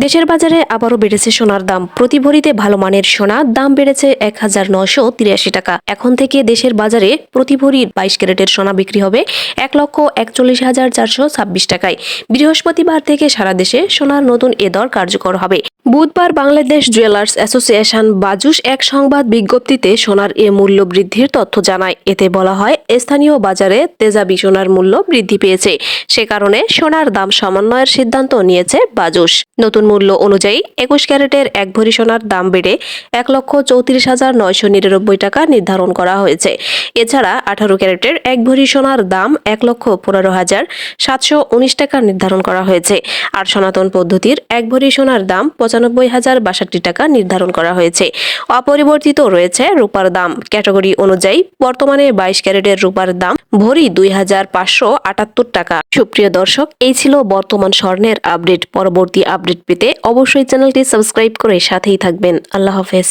দেশের বাজারে আবারও বেড়েছে সোনার দাম। প্রতি ভরিতে ভালো মানের সোনা, দাম বেড়েছে এক হাজার নশো তিরাশি টাকা। এখন থেকে দেশের বাজারে প্রতি ভরি বাইশ ক্যারেটের সোনা বিক্রি হবে এক লক্ষ একচল্লিশ হাজার চারশো ছাব্বিশ টাকায়। বৃহস্পতিবার থেকে সারা দেশে সোনার নতুন এ দর কার্যকর হবে। বুধবার বাংলাদেশ জুয়েলার্স অ্যাসোসিয়েশন বাজুস এক সংবাদ বিজ্ঞপ্তিতে সোনার এ মূল্য বৃদ্ধির তথ্য জানায়। এতে বলা হয়, স্থানীয় বাজারে তেজাবি সোনার মূল্য বৃদ্ধি পেয়েছে। সে কারণে সোনার দাম সমন্বয়ের সিদ্ধান্ত নিয়েছে বাজুস নতুন মূল্য অনুযায়ী একুশ ক্যারেটের এক ভরি সোনার দাম বেড়ে এক লক্ষ চৌত্রিশ হাজার নয়শো নিরানব্বই টাকা নির্ধারণ করা হয়েছে। এছাড়া আঠারো ক্যারেটের এক ভরি সোনার দাম এক লক্ষ পনেরো হাজার সাতশো উনিশ টাকা নির্ধারণ করা হয়েছে। আর সনাতন পদ্ধতির এক ভরি সোনার দাম পঁচানব্বই হাজার বাষট্টি টাকা নির্ধারণ করা হয়েছে। অপরিবর্তিত রয়েছে রূপার দাম। ক্যাটাগরি অনুযায়ী বর্তমানে বাইশ ক্যারেটের রূপার দাম ভরি দুই হাজার পাঁচশো আটাত্তর টাকা। সুপ্রিয় দর্শক, এই ছিল বর্তমান স্বর্ণের আপডেট। পরবর্তী আপডেট পেতে অবশ্যই চ্যানেলটি সাবস্ক্রাইব করে সাথেই থাকবেন। আল্লাহ হাফেজ।